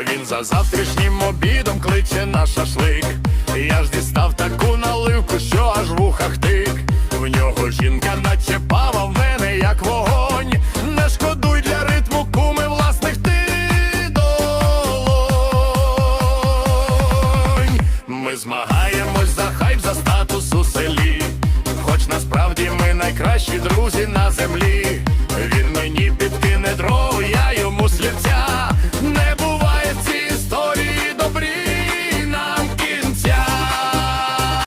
Він за завтрашнім обідом кличе на шашлик. Я ж дістав таку наливку, що аж вухах тик. В нього жінка наче пава в мене, як вогонь. Не шкодуй для ритму куми власних ти долонь. Ми змагаємось за хайп, за статус у селі. Хоч насправді ми найкращі друзі на землі. Він мені